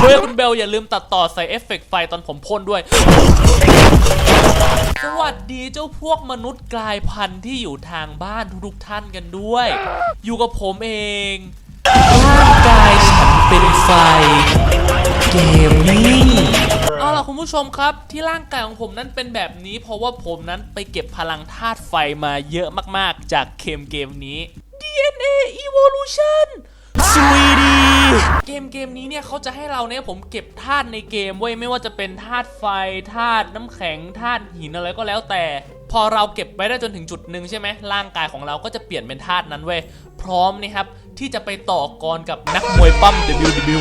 เฮ้ยคุณเบลอย่าลืมตัดต่อใส่เอฟเฟกต์ไฟตอนผมพ่นด้วย สวัสดีเจ้าพวกมนุษย์กลายพันธุ์ที่อยู่ทางบ้านทุกๆท่านกันด้วย อยู่กับผมเองร่างกายฉันเป็นไฟ เกมมิ่งเอาล่ะคุณผู้ชมครับที่ร่างกายของผมนั้นเป็นแบบนี้ เพราะว่าผมนั้นไปเก็บพลังธาตุไฟมาเยอะมากๆ จากเกมเกมนี้ DNA Evolution 3D เกมเกมนี้เนี่ยเขาจะให้เราเนี่ยผมเก็บธาตุในเกมเว้ยไม่ว่าจะเป็นธาตุไฟธาตุน้ำแข็งธาตุหินอะไรก็แล้วแต่ พอเราเก็บไปได้จนถึงจุดหนึ่งใช่ไหมร่างกายของเราก็จะเปลี่ยนเป็นธาตุนั้นเว้ยพร้อมนะครับที่จะไปต่อกรกับนักมวยปั้ม WWE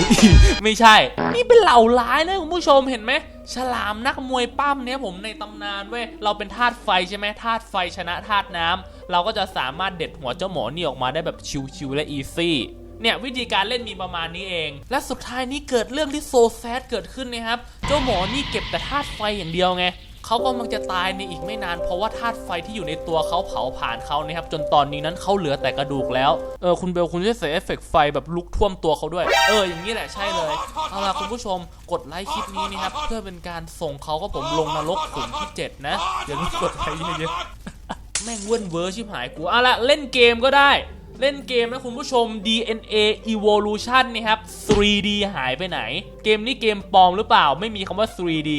ไม่ใช่ นี่เป็นเหล่าร้ายนะคุณผู้ชมเห็นไหมฉลามนักมวยปั้มเนี่ยผมในตำนานเว้ยเราเป็นธาตุไฟใช่ไหมธาตุไฟชนะธาตุน้ำเราก็จะสามารถเด็ดหัวเจ้าหมอนี่ออกมาได้แบบชิวๆและอีซี่ เนี่ยวิธีการเล่นมีประมาณนี้เอง และสุดท้ายนี่เกิดเรื่องที่โซแซดเกิดขึ้นนะครับ เจ้าหมอนี่เก็บแต่ธาตุไฟอย่างเดียวไงเขากำลังจะตายในอีกไม่นานเพราะว่าธาตุไฟที่อยู่ในตัวเขาเผาผ่านเขานะครับ จนตอนนี้นั้นเขาเหลือแต่กระดูกแล้ว เออคุณเบลคุณช่วยใส่เอฟเฟกต์ไฟแบบลุกท่วมตัวเขาด้วย เอออย่างนี้แหละใช่เลย เอาล่ะคุณผู้ชมกดไลค์คลิปนี้นะครับ เพื่อเป็นการส่งเขาก็ผมลงนรกขุมที่เจ็ดนะอย่าลืมกดไลค์เยอะๆแม่งเว้นเวอร์ชิบหายกูเอาละเล่นเกมก็ได้ เล่นเกมนะคุณผู้ชม DNA Evolution นี่ครับ 3D หายไปไหน เกมนี้เกมปลอมหรือเปล่า ไม่มีคำว่า 3D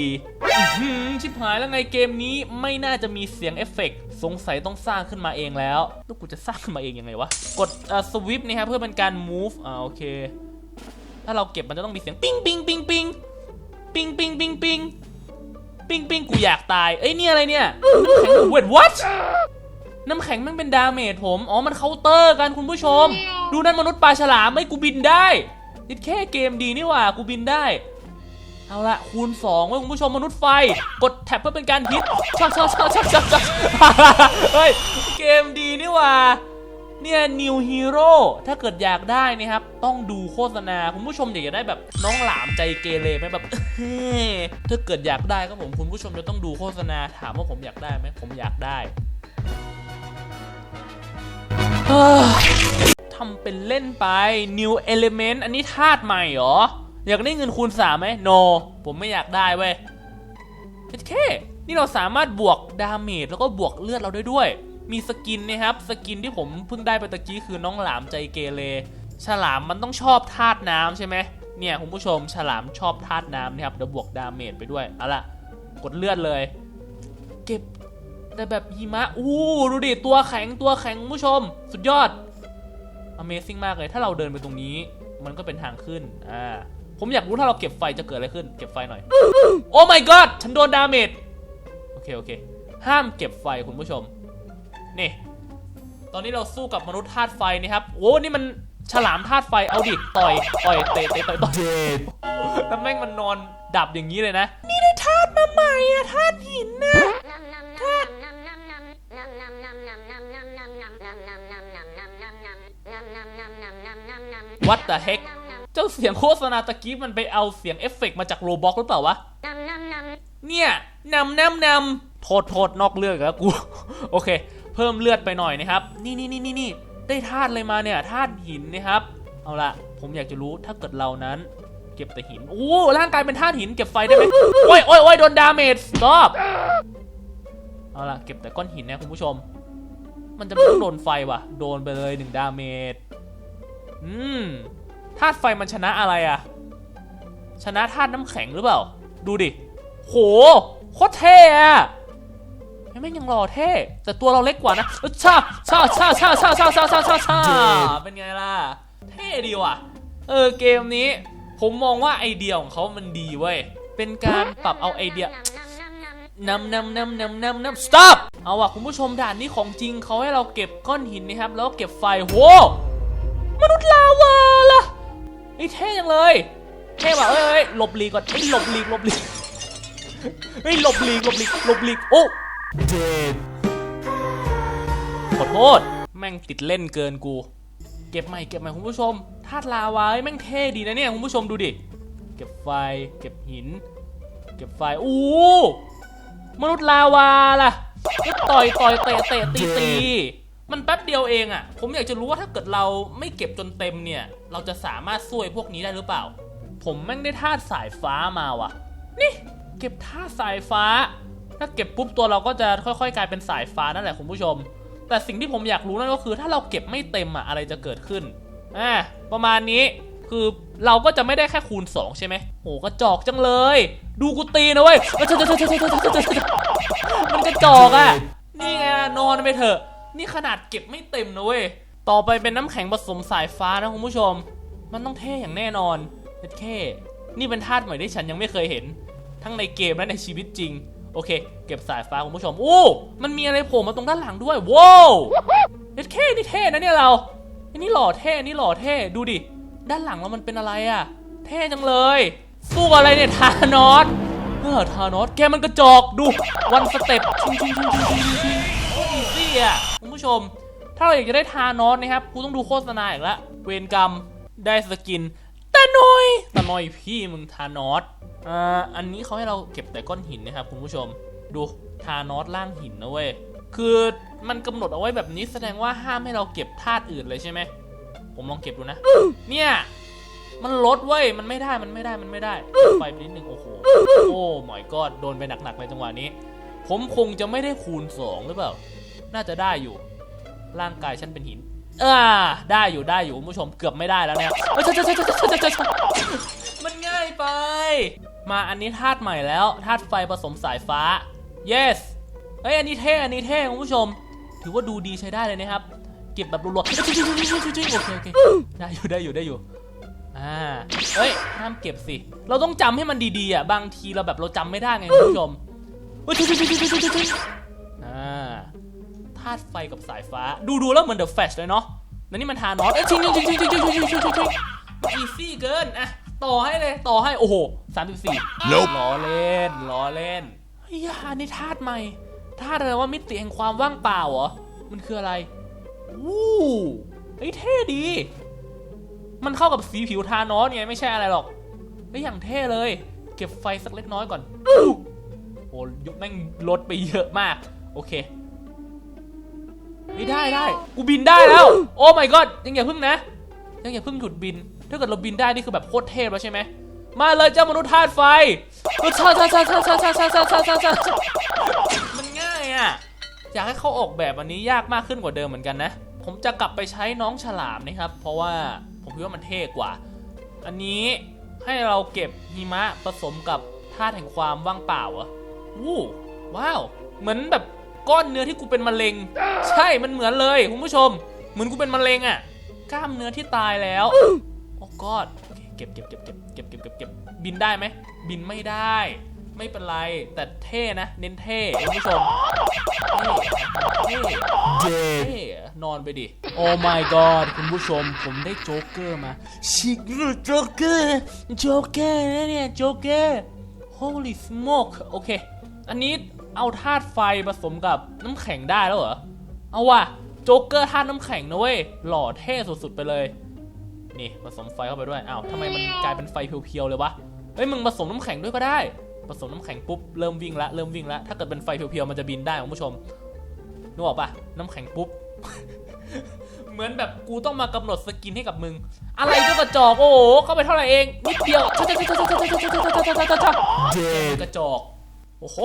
ชิบหายแล้วไงเกมนี้ไม่น่าจะมีเสียงเอฟเฟกต์สงสัยต้องสร้างขึ้นมาเองแล้วแล้วกูจะสร้างขึ้นมาเองยังไงวะ กดสวิปนี่ครับเพื่อเป็นการ move อ่าโอเค ถ้าเราเก็บมันจะต้องมีเสียงปิ้งปิ้งปิ้งปิ้งปิ้งปิ้งปิ้งปิ้งปิ้งปิ้งกูอยากตาย เอ้ยนี่อะไรเนี่ยแข็งเวท what น้ำแข็งแมันเป็นดาเมจผม อ๋อ มันเคาน์เตอร์กันคุณผู้ชม ดูนั่นมนุษย์ปลาฉลามไม่กูบินได้นี่แค่เกมดีนี่หว่า กูบินได้ เอาละคูณ2ไว้ยคุณผู้ชมมนุษย์ไฟ กดแท็บเพื่อเป็นการฮิตชอบชอบชอบชอบชอบชอบเฮ้ย เกมดีนี่หว่า เนี่ย New Hero ถ้าเกิดอยากได้นะครับ ต้องดูโฆษณา คุณผู้ชมอยากจะได้แบบน้องหลามใจเกเรไหมแบบถ้าเกิดอยากได้ก็ผมคุณผู้ชมจะต้องดูโฆษณาถามว่าผมอยากได้ไหมผมอยากได้เฮ้ย ทำเป็นเล่นไป New Element อันนี้ธาตุใหม่เหรอ อยากได้เงินคูณสามไหม No ผมไม่อยากได้เว้ยแค่นี่เราสามารถบวกดาเมจแล้วก็บวกเลือดเราได้ด้วย มีสกินนะครับ สกินที่ผมเพิ่งได้ไปตะกี้คือน้องหลามใจเกเร ฉลามมันต้องชอบธาตุน้ำใช่ไหมเนี่ยคุณผู้ชมฉลามชอบธาตุน้ำนะครับเดี๋ยวบวกดาเมจไปด้วย เอาล่ะ กดเลือดเลย เก็บ แต่แบบหิมะอู้ดูดิตัวแข็งตัวแข็งคุณผู้ชม สุดยอด Amazing มากเลย ถ้าเราเดินไปตรงนี้ มันก็เป็นทางขึ้นอ่าผมอยากรู้ถ้าเราเก็บไฟจะเกิดอะไรขึ้น เก็บไฟหน่อย โอ้ my god ฉันโดนดาเมจโอเคโอเค ห้ามเก็บไฟคุณผู้ชม นี่ ตอนนี้เราสู้กับมนุษย์ธาตุไฟนี่ครับ โอ้นี่มันฉลามธาตุไฟ เอาดิ ต่อย ต่อย เตะเตะต่อยต่อยแล้วแม่งมันนอนดับอย่างนี้เลยนะ นี่ได้ธาตุมาใหม่อะธาตุหินนะ What the heck เจ้าเสียงโฆษณาตะกี้มันไปเอาเสียงเอฟเฟกต์มาจากโรบ็อกหรือเปล่าวะ เนี่ยนำนำนำโทษโทษนอกเรื่องแล้วกู โอเค เพิ่มเลือดไปหน่อยนะครับ นี่นี่นี่นี่นี่ได้ธาตุอะไรมาเนี่ยธาตุหินนะครับ เอาละผมอยากจะรู้ถ้าเกิดเรานั้น เก็บแต่หินโอ้ร่างกายเป็นธาตุหินเก็บไฟได้ไหมโอ้ยโอ้ยโอ้ยโดนดาเมจ stop เอาละเก็บแต่ก้อนหินนะคุณผู้ชม มันจะไม่ต้องโดนไฟว่ะ โดนไปเลยหนึ่งดาเมจ อืมธาตุไฟมันชนะอะไรอะชนะธาตุน้ำแข็งหรือเปล่า ดูดิ โหโคตรเท่อะแม่งยังรอเท่ แต่ตัวเราเล็กกว่านะชาชาชาชาชาชาชาชาชาชาเป็นไงล่ะ เท่ดีว่ะ เออเกมนี้ ผมมองว่าไอเดียของเขามันดีเว้ย เป็นการปรับเอาไอเดียนำนำนำนำนำนำ stop เอาว่ะคุณผู้ชมด่านนี้ของจริงเขาให้เราเก็บก้อนหินนะครับ แล้วก็เก็บไฟโห มนุษย์ลาวาล่ะไอ้เท่จังเลยเท่ว่ะเอ้ยเอ้ยหลบหลีกก่อนเอ้ยหลบหลีกหลบหลีกเฮ้ยหลบหลีกหลบหลีกหลบหลีกโอ้เจ็ดขอโทษ แม่งติดเล่นเกินกู เก็บใหม่เก็บใหม่คุณผู้ชมธาตุลาวาเฮ้ยแม่งเท่ดีนะเนี่ยคุณผู้ชมดูดิ เก็บไฟเก็บหิน เก็บไฟอู้มนุษย์ลาวาล่ะก็ต่อยต่อยเตะเตะตีตี มันแป๊บเดียวเองอะ่ะ ผมอยากจะรู้ว่าถ้าเกิดเราไม่เก็บจนเต็มเนี่ย เราจะสามารถซวยพวกนี้ได้หรือเปล่า ผมแม่งได้ธาตุสายฟ้ามาว่ะ นี่ เก็บธาตุสายฟ้า ถ้าเก็บปุ๊บตัวเราก็จะค่อยๆ กลายเป็นสายฟ้านั่นแหละคุณผู้ชม แต่สิ่งที่ผมอยากรู้นั่นก็คือ ถ้าเราเก็บไม่เต็มอะ่ะอะไรจะเกิดขึ้น อ่า ประมาณนี้ คือเราก็จะไม่ได้แค่คูณ 2 ใช่ไหมโหกระจอกจังเลย ดูกูตีนะเว้ยมันกระจอกอะ นี่ไงนอนไปเถอะ นี่ขนาดเก็บไม่เต็มนะเว้ย ต่อไปเป็นน้ำแข็งผสมสายฟ้านะคุณผู้ชม มันต้องเท่อย่างแน่นอนเด็ดแค่นี่เป็นธาตุใหม่ที่ฉันยังไม่เคยเห็น ทั้งในเกมและในชีวิตจริง โอเค เก็บสายฟ้าคุณผู้ชมอู้มันมีอะไรโผล่มาตรงด้านหลังด้วย ว้าวเด็ดแค่นี่เท่นะเนี่ยเรา อันนี้หล่อเท่ นี่หล่อเท่ ดูดิ ด้านหลังเรามันเป็นอะไรอะเท่จังเลย สู้อะไรเนี่ยทานอสเออทานอสแกมันกระจอกดู วันสเต็ปชิงชิงชิงชิงชิงชิงโคตรอีซี่อะ ผู้ชม ถ้าเราอยากจะได้ทานอสนะครับกูต้องดูโฆษณาอีกแล้วเวรกรรมได้สกินตาหน่อยตาหน่อยพี่มึงทานอสอ่าอันนี้เขาให้เราเก็บแต่ก้อนหินนะครับคุณผู้ชม ดูทานอสล่างหินนะเว้ยคือมันกำหนดเอาไว้แบบนี้แสดงว่าห้ามให้เราเก็บธาตุอื่นเลยใช่ไหมผมลองเก็บดูนะ เนี่ยมันลดเว้ย มันไม่ได้ มันไม่ได้ มันไม่ได้ไฟไปนิดหนึ่งโอ้โห โอ้หมอยก็โดนไปหนักๆในจังหวะนี้ ผมคงจะไม่ได้คูณสองหรือเปล่า น่าจะได้อยู่ ร่างกายฉันเป็นหินเออได้อยู่ได้อยู่คุณผู้ชมเกือบไม่ได้แล้วเนี่ยเจ้าเจ้าเจ้าเจ้ามันง่ายไป มาอันนี้ธาตุใหม่แล้วธาตุไฟผสมสายฟ้า yes เฮ้ยอันนี้เท่อันนี้เท่คุณผู้ชม ถือว่าดูดีใช้ได้เลยนะครับ เก็บแบบรัวๆโอเคโอเคได้อยู่ได้อยู่ได้อยู่อ่าเฮ้ยห้ามเก็บสิ เราต้องจำให้มันดีๆอะบางทีเราแบบเราจำไม่ได้ไงคุณผู้ชมเฮ้ยาตุไฟกับสายฟ้า ดูดูแล้วเหมือนเดอะแฟชเลยเนาะแล้วนี่มันทานอสเอ้ยชิงชิงชิงชิงชิงชิงชิงชิงชิงชิงชิงอีซี่เกินอะต่อให้เลยต่อให้โอ้โหสามสิบสี่ Nope ล้อเล่นล้อเล่นเฮ้ยอันนี้ธาตุใหม่ธาตุอะไรว่ามิติแห่งความว่างเปล่าเหรอมันคืออะไรวู้เฮ้ยเท่ดี มันเข้ากับสีผิวทานอสไงไม่ใช่อะไรหรอกไอ้ยอย่างเท่เลย เก็บไฟสักเล็กน้อยก่อนโอ้ยุบแม่งลดไปเยอะมาก โอเค ไม่ได้ได้กูบินได้แล้ว โอ้ my god ยังอย่าพึ่งนะ ยังอย่าพึ่งหยุดบิน ถ้าเกิดเราบินได้นี่คือแบบโคตรเทพแล้วใช่ไหมมาเลยเจ้ามนุษย์ธาตุไฟเออชาชาชาชาชาชาชาชาชาชาชามันง่ายอะ อยากให้เขาออกแบบอันนี้ยากมากขึ้นกว่าเดิมเหมือนกันนะ ผมจะกลับไปใช้น้องฉลามนะครับ เพราะว่าผมคิดว่ามันเท่กว่า อันนี้ให้เราเก็บหิมะผสมกับธาตุแห่งความว่างเปล่าเหรอะวู้ว้าว เหมือนแบบ ก้อนเนื้อที่กูเป็นมะเร็ง ใช่มันเหมือนเลยคุณผู้ชม เหมือนกูเป็นมะเร็งอะ่ะ กล้ามเนื้อที่ตายแล้วโอ้กอดโอเคเก็บเก็บเก็บเก็บเก็บเก็บเก็บเก็บบินได้ไหมบินไม่ได้ ไม่เป็นไรแต่เท่นะ เน้นเท่คุณผู้ชมเท่เท่ Dead เท่อะนอนไปดิโอ้ my god คุณผู้ชมผมได้โจ๊กเกอร์มาชิคโจ๊กเกอร์โจ๊กเกอร์นะเนี่ยโจ๊กเกอร์ holy smoke โอเค อันนี้ เอาธาตุไฟผสมกับน้ำแข็งได้แล้วเหรอ เอาว่ะโจ๊กเกอร์ธาตุน้ำแข็งนะเว้ย หล่อเท่สุดๆไปเลย นี่ผสมไฟเข้าไปด้วย อ้าวทำไมมันกลายเป็นไฟเพียวๆเลยวะ เฮ้ยมึงผสมน้ำแข็งด้วยก็ได้ ผสมน้ำแข็งปุ๊บเริ่มวิ่งละเริ่มวิ่งละถ้าเกิดเป็นไฟเพียวๆมันจะบินได้คุณผู้ชมนึกออกปะน้ำแข็งปุ๊บ เหมือนแบบกูต้องมากำหนดสกินให้กับมึง อะไรก็กระจอกโอ้โหเข้าไปเท่าไหร่เองนิดเดียวกระจอกโอ้โห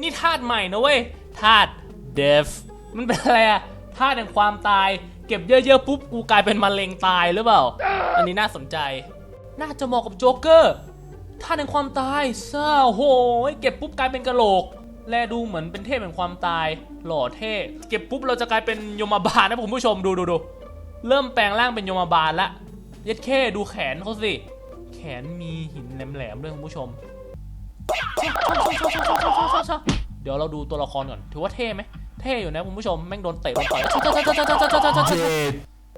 นี่ธาตุใหม่นะเว้ยธาตุ death มันเป็นอะไรอะธาตุแห่งความตาย เก็บเยอะๆปุ๊บกูกลายเป็นมะเร็งตายหรือเปล่า อันนี้น่าสนใจ น่าจะเหมาะกับโจ๊กเกอร์ธาตุแห่งความตายเศร้าโหยเก็บปุ๊บกลายเป็นกะโหลก แลดูเหมือนเป็นเทพแห่งความตาย หล่อเท่ เก็บปุ๊บเราจะกลายเป็นยมบาลนะคุณผู้ชมดูดูดูเริ่มแปลงร่างเป็นยมบาลละเย็ดเข้ดูแขนเขาสิ แขนมีหินแหลมๆด้วยคุณผู้ชม เดี๋ยวเราดูตัวละครก่อน ถือว่าเท่ไหม เท่อยู่นะคุณผู้ชม แม่งโดนเตะโดนต่อย Dead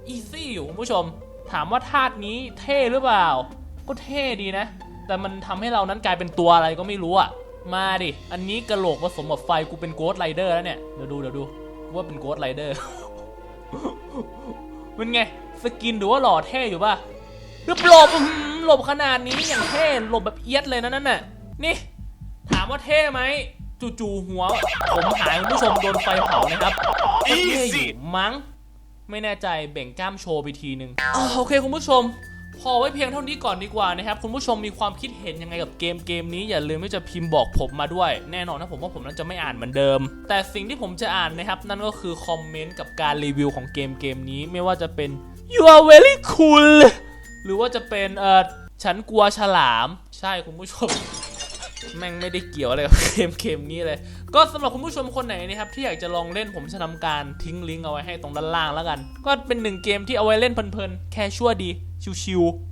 อีซี่อยู่คุณผู้ชม ถามว่าธาตุนี้เท่หรือเปล่า ก็เท่ดีนะ แต่มันทำให้เรานั้นกลายเป็นตัวอะไรก็ไม่รู้อะมาดิ อันนี้กระโหลกผสมกับไฟกูเป็นโกดไรเดอร์แล้วเนี่ย เดี๋ยวดูเดี๋ยวดูกูว่าเป็นโกดไรเดอร์มันไง สกินดูว่าหล่อเท่อยู่ป่ะรึบหลบอื้อหือหลบขนาดนี้อย่างเท่หลบแบบเอียดเลยนะนั่นน่ะ นี่ ถามว่าเท่ไหมจู่ๆหัว ผมหายคุณผู้ชมโดนไฟเผานะครับก็เท่อยู่มั้ง ไม่แน่ใจแบ่งกล้ามโชว์ไปทีนึงอ่าโอเคคุณผู้ชมผพอไว้เพียงเท่านี้ก่อนดีกว่านะครับ คุณผู้ชมมีความคิดเห็นยังไงกับเกมเกมนี้อย่าลืมที่จะพิมพ์บอกผมมาด้วย แน่นอนนะผมว่าผมนั้นจะไม่อ่านเหมือนเดิม แต่สิ่งที่ผมจะอ่านนะครับ นั่นก็คือคอมเมนต์กับการรีวิวของเกมเกมนี้ไม่ว่าจะเป็น you are very cool หรือว่าจะเป็นเออฉันกลัวฉลาม ใช่คุณผู้ชม แม่งไม่ได้เกี่ยวอะไรกับเกมเกมนี้เลย ก็สำหรับคุณผู้ชมคนไหนนะครับที่อยากจะลองเล่นผมจะทำการทิ้งลิงก์เอาไว้ให้ตรงด้านล่างแล้วกัน ก็เป็นหนึ่งเกมที่เอาไว้เล่นเพลินๆแค่ชั่วดีชิวๆ